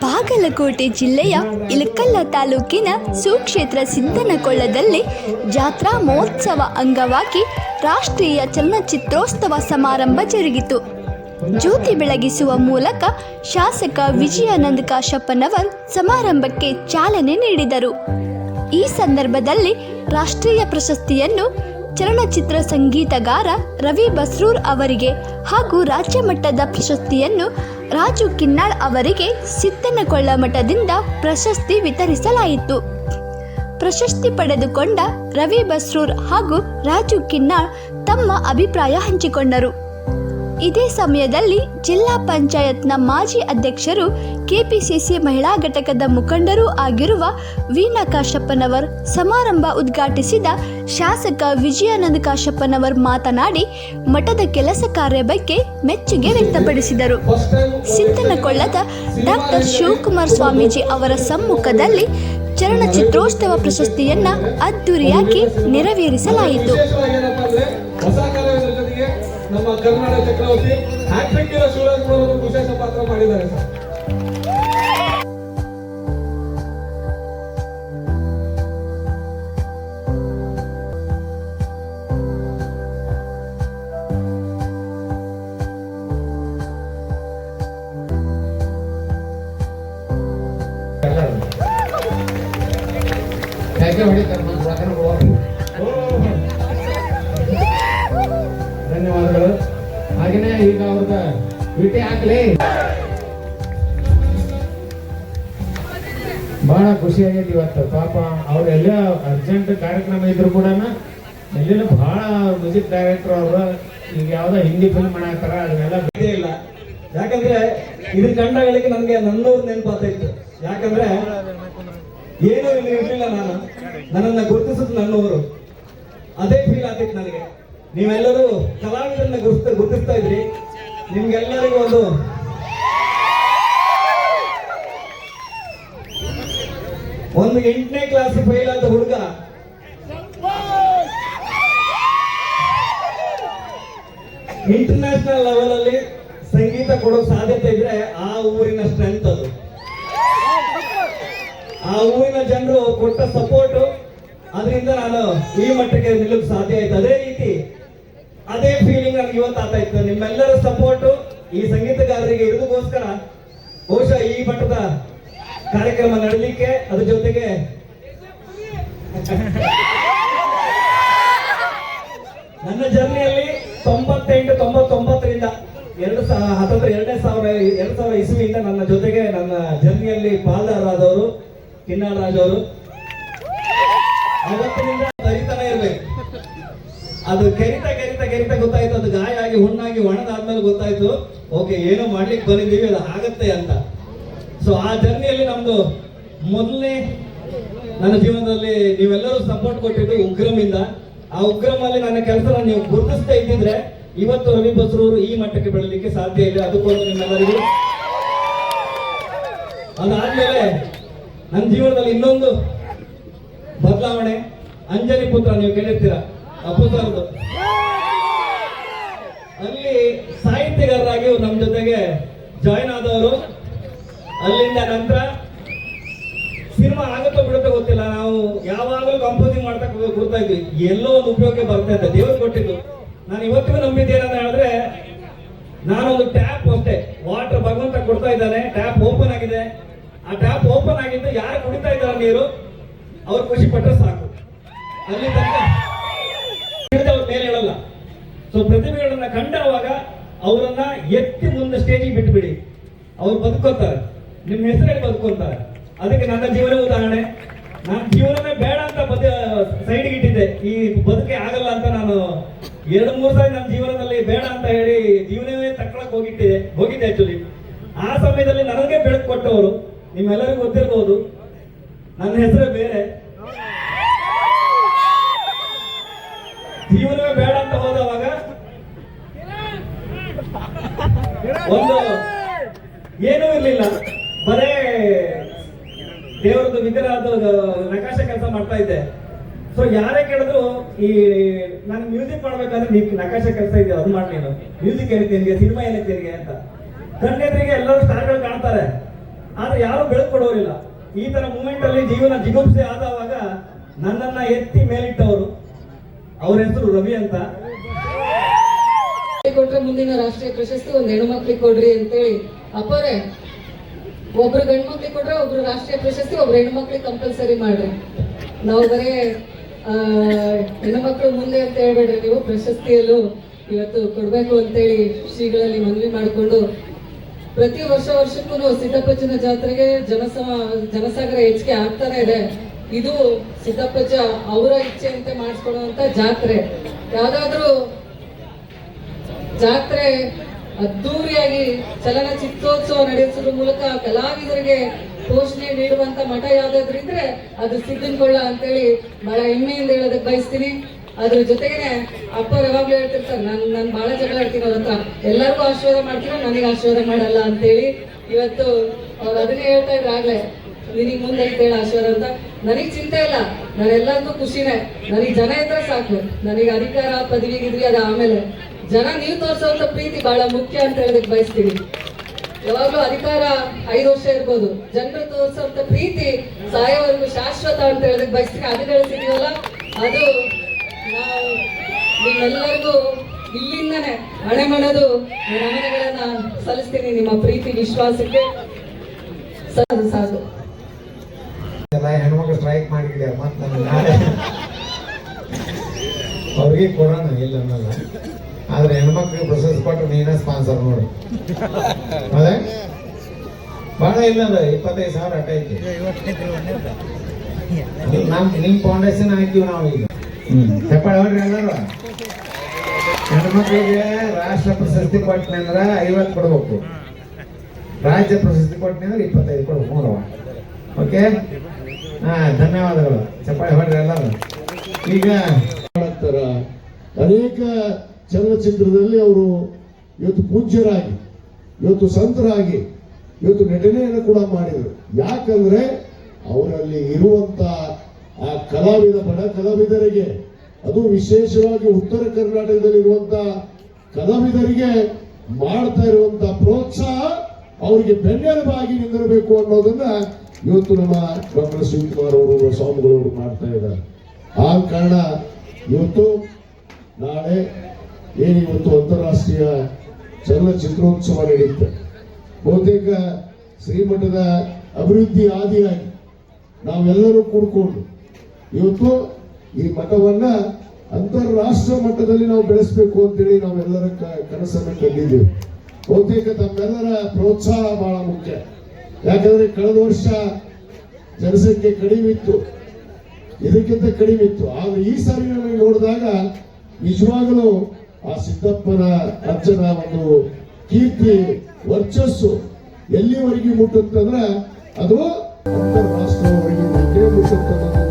ಬಾಗಲಕೋಟೆ ಜಿಲ್ಲೆಯ ಇಲಕಲ್ಲ ತಾಲೂಕಿನ ಸುಕ್ಷೇತ್ರ ಸಿದ್ದನಕೊಳ್ಳದಲ್ಲಿ ಜಾತ್ರಾ ಮಹೋತ್ಸವ ಅಂಗವಾಗಿ ರಾಷ್ಟ್ರೀಯ ಚಲನಚಿತ್ರೋತ್ಸವ ಸಮಾರಂಭ ಜರುಗಿತು. ಜ್ಯೋತಿ ಬೆಳಗಿಸುವ ಮೂಲಕ ಶಾಸಕ ವಿಜಯಾನಂದ ಕಾಶಪ್ಪನವರ್ ಸಮಾರಂಭಕ್ಕೆ ಚಾಲನೆ ನೀಡಿದರು. ಈ ಸಂದರ್ಭದಲ್ಲಿ ರಾಷ್ಟ್ರೀಯ ಪ್ರಶಸ್ತಿಯನ್ನು ಚಲನಚಿತ್ರ ಸಂಗೀತಗಾರ ರವಿ ಬಸ್ರೂರ್ ಅವರಿಗೆ ಹಾಗೂ ರಾಜ್ಯ ಮಟ್ಟದ ಪ್ರಶಸ್ತಿಯನ್ನು ರಾಜು ಕಿನ್ನಾಳ್ ಅವರಿಗೆ ಸಿದ್ದನಕೊಳ್ಳ ಮಠದಿಂದ ಪ್ರಶಸ್ತಿ ವಿತರಿಸಲಾಯಿತು. ಪ್ರಶಸ್ತಿ ಪಡೆದುಕೊಂಡ ರವಿ ಬಸ್ರೂರ್ ಹಾಗೂ ರಾಜು ಕಿನ್ನಾಳ್ ತಮ್ಮ ಅಭಿಪ್ರಾಯ ಹಂಚಿಕೊಂಡರು. ಇದೇ ಸಮಯದಲ್ಲಿ ಜಿಲ್ಲಾ ಪಂಚಾಯತ್ನ ಮಾಜಿ ಅಧ್ಯಕ್ಷರು ಕೆಪಿಸಿಸಿ ಮಹಿಳಾ ಘಟಕದ ಮುಖಂಡರೂ ಆಗಿರುವ ವೀಣಾ ಕಾಶಪ್ಪನವರ್ ಸಮಾರಂಭ ಉದ್ಘಾಟಿಸಿದ ಶಾಸಕ ವಿಜಯಾನಂದ ಕಾಶಪ್ಪನವರ್ ಮಾತನಾಡಿ, ಮಠದ ಕೆಲಸ ಕಾರ್ಯ ಬಗ್ಗೆ ಮೆಚ್ಚುಗೆ ವ್ಯಕ್ತಪಡಿಸಿದರು. ಸಿದ್ದನಕೊಳ್ಳದ ಡಾಕ್ಟರ್ ಶಿವಕುಮಾರ್ ಸ್ವಾಮೀಜಿ ಅವರ ಸಮ್ಮುಖದಲ್ಲಿ ಚಲನಚಿತ್ರೋತ್ಸವ ಪ್ರಶಸ್ತಿಯನ್ನ ಅದ್ದೂರಿಯಾಗಿ ನೆರವೇರಿಸಲಾಯಿತು. ನಮ್ಮ ಕರ್ನಾಟಕ ಚಕ್ರವರ್ತಿ ಹ್ಯಾಟ್ರಿಕ್ ಇರೋ ಶಿವರಾಜ್ ಕುಮಾರ್ ಅವರು ವಿಶೇಷ ಪಾತ್ರ ಮಾಡಿದ್ದಾರೆ ಸರ್ ಹಾಕ್ಲಿ? ಬಹಳ ಖುಷಿ ಆಗೈತಿ ಇವತ್ತು. ಪಾಪ ಅವ್ರೆಲ್ಲ ಅರ್ಜೆಂಟ್ ಕಾರ್ಯಕ್ರಮ ಇದ್ರು ಕೂಡ ಎಲ್ಲೆಲ್ಲ ಬಹಳ ಮ್ಯೂಸಿಕ್ ಡೈರೆಕ್ಟರ್ ಅವರು ಈಗ ಯಾವ್ದೋ ಹಿಂದಿ ಫಿಲ್ಮ್ ಮಾಡಾಕ್ತಾರ ಅದನ್ನೆಲ್ಲ ಇದೇ ಇಲ್ಲ. ಯಾಕಂದ್ರೆ ಇದು ಕಂಡಗಳಿಗೆ ನನಗೆ ನನ್ನೂರು ನೆನಪಾಗ್ತಾ ಇತ್ತು ಯಾಕಂದ್ರೆ ಏನೂ ಇಲ್ಲಿ ಇರ್ಲಿಲ್ಲ ನಾನು. ನನ್ನನ್ನ ಗುರುತಿಸಿದ್ ನನ್ನೂರು. ಅದೇ ಫೀಲ್ ಆಗ್ತಿತ್ತು ನನಗೆ. ನೀವೆಲ್ಲರೂ ಕಲಾವಿದರನ್ನ ಗುರುತ ಗುರುತಿಸ್ತಾ ಇದ್ರಿ. ನಿಮ್ಗೆಲ್ಲರಿಗೂ ಒಂದು ಒಂದು ಎಂಟನೇ ಕ್ಲಾಸ್ ಫೈಲ್ ಅಂತ ಹುಡುಗ. ಇಂಟರ್ನ್ಯಾಷನಲ್ ಲೆವೆಲ್ ಅಲ್ಲಿ ಸಂಗೀತ ಕೊಡೋ ಸಾಧ್ಯತೆ ಇದ್ರೆ ಆ ಊರಿನ ಸ್ಟ್ರೆಂತ್ ಅದು. ಆ ಊರಿನ ಜನರು ಕೊಟ್ಟ ಸಪೋರ್ಟ್ ಅದರಿಂದ ನಾನು ಈ ಮಟ್ಟಕ್ಕೆ ನಿಲ್ಲಕ್ಕೆ ಸಾಧ್ಯ ಆಯ್ತು. ಅದೇ ರೀತಿ ಇವತ್ತು ಇತ್ತು ನಿಮ್ಮೆಲ್ಲರ ಸಪೋರ್ಟ್ ಈ ಸಂಗೀತಗಾರರಿಗೆ ಇರೋದಕ್ಕೋಸ್ಕರ ಬಹುಶಃ ಈ ಮಟ್ಟದ ಕಾರ್ಯಕ್ರಮ ನಡಲಿಕ್ಕೆ ಅದ್ರ ಜೊತೆಗೆ ನನ್ನ ಜರ್ನಿಯಲ್ಲಿ ತೊಂಬತ್ತೆಂಟು, ತೊಂಬತ್ತೊಂಬತ್ತರಿಂದ ಎರಡು ಸಾವಿರ ಹತ್ತತ್ರ ಎರಡನೇ ಸಾವಿರ, ಎರಡು ಸಾವಿರ ಇಸ್ವಿಯಿಂದ ನನ್ನ ಜೊತೆಗೆ ನನ್ನ ಜರ್ನಿಯಲ್ಲಿ ಪಾಲ್ದಾರರಾದವರು ಕಿನ್ನಾಳರಾಜ್ ಅವರು ಅವತ್ತಿನಿಂದ ಕರಿತಾನೆ ಇರ್ಬೇಕು. ಅದು ಕೆರಿತ ಕೆರಿತ ಗೊತ್ತಾಯ್ತು, ಅದು ಗಾಯ ಆಗಿ ಹುಣ್ಣಾಗಿ ಒಣದಾದ್ಮೇಲೆ ಗೊತ್ತಾಯ್ತು. ಓಕೆ, ಏನೋ ಮಾಡ್ಲಿಕ್ಕೆ ಬಂದಿದ್ದೀವಿ, ಅದು ಆಗತ್ತೆ ಅಂತ. ಸೊ ಆ ಜರ್ನಿಯಲ್ಲಿ ನಮ್ದು ಮೊದಲನೇ ನನ್ನ ಜೀವನದಲ್ಲಿ ನೀವೆಲ್ಲರೂ ಸಪೋರ್ಟ್ ಕೊಟ್ಟಿದ್ದು ಉಗ್ರಮಿಂದ. ಆ ಉಗ್ರಮಲ್ಲಿ ನನ್ನ ಕೆಲಸ ನೀವು ಗುರುತಿಸ್ತಾ ಇದ್ದಿದ್ರೆ ಇವತ್ತು ರವಿ ಬಸ್ರೂರು ಈ ಮಟ್ಟಕ್ಕೆ ಬೆಳಲಿಕ್ಕೆ ಸಾಧ್ಯ ಇಲ್ಲ. ಅದಕ್ಕೊಂದು ನಿಮ್ಮೆಲ್ಲರಿಗೂ ಅದಾದ್ಮೇಲೆ ನನ್ನ ಜೀವನದಲ್ಲಿ ಇನ್ನೊಂದು ಬದಲಾವಣೆ. ಅಂಜನಿ ಪುತ್ರ ನೀವು ಕೇಳಿರ್ತೀರ ಅಪ್ಪು ಸರ್ದು. ಅಲ್ಲಿ ಸಾಹಿತ್ಯಗಾರರಾಗಿ ನಮ್ಮ ಜೊತೆಗೆ ಜಾಯ್ನ್ ಆದವರು. ಅಲ್ಲಿಂದ ನಂತರ ಸಿನಿಮಾ ಆಗುತ್ತೋ ಬಿಡುತ್ತೋ ಗೊತ್ತಿಲ್ಲ. ನಾವು ಯಾವಾಗಲೂ ಕಂಪೋಸಿಂಗ್ ಮಾಡ್ತಾ ಕೂರ್ತಾ ಇದ್ವಿ. ಎಲ್ಲೋ ಒಂದು ಉಪಯೋಗಕ್ಕೆ ಬರ್ತಾ ಇದ್ದೆ. ದೇವ್ರು ಕೊಟ್ಟಿದ್ದು. ನಾನು ಇವತ್ತಿಗೂ ನಂಬಿದ್ದೇನಂತ ಹೇಳಿದ್ರೆ, ನಾನೊಂದು ಟ್ಯಾಪ್ ಅಷ್ಟೇ. ವಾಟರ್ ಭಗವಂತ ಕೊಡ್ತಾ ಇದ್ದಾನೆ. ಟ್ಯಾಪ್ ಓಪನ್ ಆಗಿದೆ. ಆ ಟ್ಯಾಪ್ ಓಪನ್ ಆಗಿದ್ದು ಯಾರು ಕುಡಿತಾ ಇದ್ದಾರೆ ನೀರು, ಅವ್ರು ಖುಷಿ ಪಟ್ಟರೆ ಸಾಕು. ಅಲ್ಲಿ ತನಕ ಸೊ ಪ್ರತಿಭೆಗಳನ್ನ ಕಂಡವಾಗ ಅವರನ್ನ ಎತ್ತಿ ಮುಂದೆ ಸ್ಟೇಜಿಗೆ ಬಿಟ್ಬಿಡಿ. ಅವ್ರು ಬದುಕೋತಾರೆ. ನಿಮ್ಮ ಹೆಸರಲ್ಲಿ ಬದುಕೋತಾರೆ. ಅದಕ್ಕೆ ನನ್ನ ಜೀವನ ಉದಾಹರಣೆ. ನಾನು ಜೀವನವೇ ಬೇಡ ಅಂತ ಬದ ಸೈಡ್ಗೆ ಇಟ್ಟಿದ್ದೆ. ಈ ಬದುಕೆ ಆಗಲ್ಲ ಅಂತ ನಾನು ಎರಡು, ಮೂರು ಸಾರಿ ನನ್ನ ಜೀವನದಲ್ಲಿ ಬೇಡ ಅಂತ ಹೇಳಿ ಜೀವನವೇ ತಕ್ಕೊಳಕ್ ಹೋಗಿಟ್ಟಿದೆ ಹೋಗಿದ್ದೆ ಆಕ್ಚುಲಿ ಆ ಸಮಯದಲ್ಲಿ ನನಗೆ ಬೆಳಕು ಕೊಟ್ಟವರು, ನಿಮ್ಮೆಲ್ಲರಿಗೂ ಗೊತ್ತಿರ್ಬೋದು, ನನ್ನ ಹೆಸರೇ ಬೇರೆ. ಜೀವನವೇ ಬೇಡ ಅಂತ ಒಂದು ಏನೂ ಇರಲಿಲ್ಲ. ಬರೇ ದೇವರದ್ದು ವಿಗ್ರಹದ ನಕಾಶೆ ಕೆಲಸ ಮಾಡ್ತಾ ಇದ್ದೆ. ಸೊ ಯಾರೇ ಕೇಳಿದ್ರು ಈ ನಾನು ಮ್ಯೂಸಿಕ್ ಮಾಡ್ಬೇಕಾದ್ರೆ ನೀವು ನಕಾಶೆ ಕೆಲಸ ಇದೆ, ಅದು ಮಾಡಿ ಮ್ಯೂಸಿಕ್ ಏನಕ್ಕೆ ನಿನಗೆ ಸಿನಿಮಾ ಏನಕ್ಕೆ ನಿನಗೆ ಅಂತ. ಕಣ್ಣೆದ್ರಿಗೆ ಎಲ್ಲರೂ ಸ್ಟಾರ್ಗಳು ಕಾಣ್ತಾರೆ. ಆದ್ರೆ ಯಾರು ಬೆಳಕು ಕೊಡೋರಿಲ್ಲ. ಈ ತರ ಮೂಮೆಂಟ್ ಅಲ್ಲಿ ಜೀವನ ಜಿಗುಪ್ಸೆ ಆದವಾಗ ನನ್ನನ್ನ ಎತ್ತಿ ಮೇಲಿಟ್ಟವರು. ಅವ್ರ ಹೆಸರು ರವಿ ಅಂತ. ಕೊಟ್ರೆ ಮುಂದಿನ ರಾಷ್ಟ್ರೀಯ ಪ್ರಶಸ್ತಿ ಒಂದು ಹೆಣ್ಮಕ್ಳಿಗೆ ಕೊಡ್ರಿ ಅಂತೇಳಿ ಅಪ್ಪರೇ ಒಬ್ರು ಗಂಡು ಮಕ್ಳಿಗೆ ಕೊಟ್ರೆ ಒಬ್ರು ರಾಷ್ಟ್ರೀಯ ಪ್ರಶಸ್ತಿ ಒಬ್ರು ಹೆಣ್ಮಕ್ಳಿಗೆ ಕಂಪಲ್ಸರಿ ಮಾಡ್ರಿ. ನಾವು ಬರೇ ಆ, ಹೆಣ್ಮಕ್ಳು ಮುಂದೆ ಅಂತ ಹೇಳ್ಬೇಡ್ರಿ ನೀವು ಪ್ರಶಸ್ತಿಯಲ್ಲೂ ಇವತ್ತು ಕೊಡ್ಬೇಕು ಅಂತೇಳಿ ಶ್ರೀಗಳಲ್ಲಿ ಮನವಿ ಮಾಡಿಕೊಂಡು ಪ್ರತಿ ವರ್ಷ ವರ್ಷಕ್ಕೂ ಸಿದ್ದಪ್ಪಜ್ಜನ ಜಾತ್ರೆಗೆ ಜನಸಮ ಜನಸಾಗರ ಹೆಚ್ಚಿಗೆ ಆಗ್ತಾನೆ ಇದೆ. ಇದು ಸಿದ್ದಪ್ಪಜ್ಜ ಅವರ ಇಚ್ಛೆಯಂತೆ ಮಾಡಿಸ್ಕೊಡುವಂತ ಜಾತ್ರೆ. ಯಾವ್ದಾದ್ರು ಜಾತ್ರೆ ಅದ್ದೂರಿಯಾಗಿ ಚಲನಚಿತ್ರೋತ್ಸವ ನಡೆಸುವ ಮೂಲಕ ಕಲಾವಿದರಿಗೆ ಪೋಷಣೆ ನೀಡುವಂತ ಮಠ ಯಾವ್ದಾದ್ರು ಇದ್ರೆ ಅದು ಸಿದ್ದನಗೊಳ್ಳ ಅಂತೇಳಿ ಬಹಳ ಹೆಮ್ಮೆಯಿಂದ ಹೇಳೋದಕ್ಕೆ ಬಯಸ್ತೀನಿ. ಅದ್ರ ಜೊತೆಗೆ ಅಪ್ಪ ಯಾವಾಗ್ಲೂ ಹೇಳ್ತಿರ್ತಾರೆ, ನಾನು ನಾನು ಬಹಳ ಜಗಳ ಆಡ್ತೀನಿ ಹತ್ರ. ಎಲ್ಲರಿಗೂ ಆಶೀರ್ವಾದ ಮಾಡ್ತೀರ ನನಗೆ ಆಶೀರ್ವಾದ ಮಾಡಲ್ಲ ಅಂತೇಳಿ ಇವತ್ತು ಅವ್ರು ಅದನ್ನೇ ಹೇಳ್ತಾ ಇದ್ರು ಆಗ್ಲೇ. ನಿನಗೆ ಮುಂದೆ ಹೇಳ ಆಶೀರ್ವಾದ ಅಂತ. ನನಗೆ ಚಿಂತೆ ಇಲ್ಲ. ನಾನೆಲ್ಲರಿಗೂ ಖುಷಿನೇ. ನನಗೆ ಜನ ಇದ್ರೆ ಸಾಕು. ನನಗೆ ಅಧಿಕಾರ, ಪದವಿ ಗಿದ್ವಿ ಅದು ಆಮೇಲೆ. ಜನ ನೀವು ತೋರಿಸುವಂತ ಪ್ರೀತಿ ಬಹಳ ಮುಖ್ಯ ಅಂತ ಹೇಳೋದಕ್ಕೆ ಬಯಸ್ತೀವಿ. ಯಾವಾಗ್ಲೂ ಅಧಿಕಾರ ಐದು ವರ್ಷ ಇರ್ಬೋದು. ಜನರು ತೋರಿಸುವಂತ ಪ್ರೀತಿ ಸಾಯೋವರೆಗೂ ಶಾಶ್ವತ ಅಂತ ಹೇಳೋದಕ್ಕೆ ಬಯಸ್ತೀವಿ. ಅದು ಹೇಳ್ತಿದೀವಲ್ಲ ಅದು ನಾವು ನಿಮ್ಮೆಲ್ಲರಿಗೂ ಇಲ್ಲಿಂದನೇ ಹಣೆ ಮಾಡೋದು ನಮನಗಳನ್ನ ಸಲ್ಲಿಸ್ತೀನಿ ನಿಮ್ಮ ಪ್ರೀತಿ, ವಿಶ್ವಾಸಕ್ಕೆ. ಸಾಧು ಸಾಧು ಹೆಣ್ಮಕ್ಳು ಸ್ಟ್ರೈಕ್ ಮಾಡಿದ್ದಾರೆ. ಮತ್ತೆ ಅವ್ರಿಗೆ ಕೊಡೋಣ ಇಲ್ಲ ಅನ್ನಲ್ಲ ಆದ್ರೆ ಹೆಣ್ಮಕ್ಳಿಗೆ ಪ್ರಶಸ್ತಿ ಕೊಟ್ಟು ನೀನೇ ಸ್ಪಾನ್ಸರ್ ನೋಡು. ಅದೇ? ಬಹಳ ಇಲ್ಲದ ಇಪ್ಪತ್ತೈದು ಸಾವಿರ ಅಟ್ಟ ಐತಿ ನಮ್ ನಿಮ್ ಫೌಂಡೇಶನ್ ಹಾಕಿವಿ ನಾವು ಈಗ. ಚಪ್ಪಾಳೆ ಹೊಡ್ರಿ ಎಲ್ಲರೂ? ಹೆಣ್ಮಕ್ಳಿಗೆ ರಾಷ್ಟ್ರ ಪ್ರಶಸ್ತಿ ಕೊಟ್ಟನೆ ಅಂದ್ರೆ ಐವತ್ತು ಕೊಡ್ಬೇಕು. ರಾಜ್ಯ ಪ್ರಶಸ್ತಿ ಕೊಟ್ಟನೆ ಅಂದ್ರೆ ಇಪ್ಪತ್ತೈದು ಕೊಡ್ಬೇಕು ನೋಡುವ ಓಕೆ ಹಾ ಧನ್ಯವಾದಗಳು. ಚಪ್ಪಾಳಿ ಹೊಡ್ರಿ ಎಲ್ಲರೂ. ಈಗ ಅನೇಕ ಚಲನಚಿತ್ರದಲ್ಲಿ ಅವರು ಇವತ್ತು ಪೂಜ್ಯರಾಗಿ, ಇವತ್ತು ಸಂತರಾಗಿ, ಇವತ್ತು ನಟನೆಯನ್ನು ಕೂಡ ಮಾಡಿದರು. ಯಾಕಂದ್ರೆ ಅವರಲ್ಲಿ ಇರುವಂತ ಆ ಕಲಾವಿದ, ಬಡ ಕಲಾವಿದರಿಗೆ, ಅದು ವಿಶೇಷವಾಗಿ ಉತ್ತರ ಕರ್ನಾಟಕದಲ್ಲಿ ಇರುವಂತ ಕಲಾವಿದರಿಗೆ ಮಾಡ್ತಾ ಇರುವಂತ ಪ್ರೋತ್ಸಾಹ ಅವರಿಗೆ ಬೆನ್ನೆಲುಬಾಗಿ ನಿಂದಿರಬೇಕು ಅನ್ನೋದನ್ನ ಇವತ್ತು ನಮ್ಮ ಡಾಕ್ಟರ್ ಶಿವಕುಮಾರ್ ಅವರು ಸ್ವಾಮಿಗಳು ಅವರು ಮಾಡ್ತಾ ಇದ್ದಾರೆ. ಆ ಕಾರಣ ಇವತ್ತು ನಾಳೆ ಏನು ಇವತ್ತು ಅಂತಾರಾಷ್ಟ್ರೀಯ ಚಲನಚಿತ್ರೋತ್ಸವ ನಡೆಯುತ್ತೆ? ಬಹುತೇಕ ಶ್ರೀಮಠದ ಅಭಿವೃದ್ಧಿ ಆದಿಯಾಗಿ ನಾವೆಲ್ಲರೂ ಕೂಡ್ಕೊಂಡು ಇವತ್ತು ಈ ಮಠವನ್ನ ಅಂತಾರಾಷ್ಟ್ರ ಮಟ್ಟದಲ್ಲಿ ನಾವು ಬೆಳೆಸಬೇಕು ಅಂತೇಳಿ ನಾವೆಲ್ಲರ ಕನಸನ್ನು ಕಂಡಿದ್ದೇವೆ. ಬಹುತೇಕ ತಮ್ಮೆಲ್ಲರ ಪ್ರೋತ್ಸಾಹ ಬಹಳ ಮುಖ್ಯ. ಯಾಕಂದ್ರೆ ಕಳೆದ ವರ್ಷ ಜನಸಂಖ್ಯೆ ಕಡಿಮೆ ಇತ್ತು. ಇದಕ್ಕಿಂತ ಕಡಿಮೆ ಇತ್ತು. ಆದ್ರೆ ಈ ಸಾರಿ ನಮಗೆ ನೋಡಿದಾಗ ನಿಜವಾಗಲೂ ಆ ಸಿದ್ದಪ್ಪನ ಅಜ್ಜನ ಒಂದು ಕೀರ್ತಿ ವರ್ಚಸ್ಸು ಎಲ್ಲಿವರೆಗೆ ಮುಟ್ಟುತ್ತಂದ್ರೆ ಅದು ಅಂತಾರಾಷ್ಟ್ರವರೆಗೆ ಮುಟ್ಟೇ ಮುಟ್ಟುತ್ತೆ